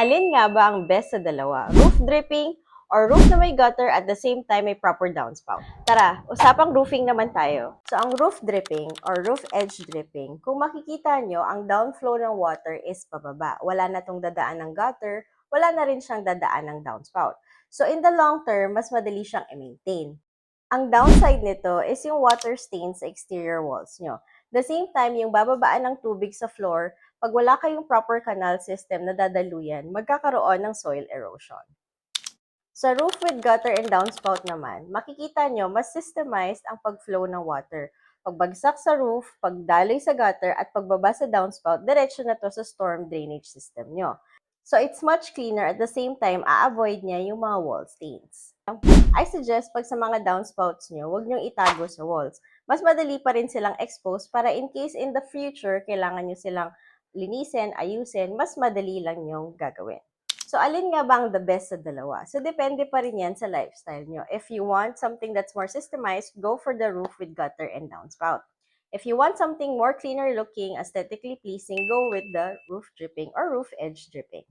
Alin nga ba ang best sa dalawa? Roof dripping or roof na may gutter at the same time may proper downspout? Tara, usapang roofing naman tayo. So, ang roof dripping or roof edge dripping, kung makikita nyo, ang downflow ng water is pababa. Wala na tong dadaan ng gutter, wala na rin siyang dadaan ng downspout. So, in the long term, mas madali siyang i-maintain. Ang downside nito is yung water stains sa exterior walls nyo. The same time, yung bababaan ng tubig sa floor, pag wala kayong proper canal system na dadaluyan, magkakaroon ng soil erosion. Sa roof with gutter and downspout naman, makikita nyo mas systemized ang pagflow ng water. Pagbagsak sa roof, pagdaloy sa gutter, at pagbaba sa downspout, diretso na to sa storm drainage system nyo. So it's much cleaner at the same time, a-avoid niya yung mga wall stains. I suggest pag sa mga downspouts nyo, huwag nyo itago sa walls. Mas madali pa rin silang expose para in case in the future, kailangan nyo silang linisin, ayusin, mas madali lang yung gagawin. So, alin nga ba ang the best sa dalawa? So, depende pa rin yan sa lifestyle nyo. If you want something that's more systemized, go for the roof with gutter and downspout. If you want something more cleaner looking, aesthetically pleasing, go with the roof dripping or roof edge dripping.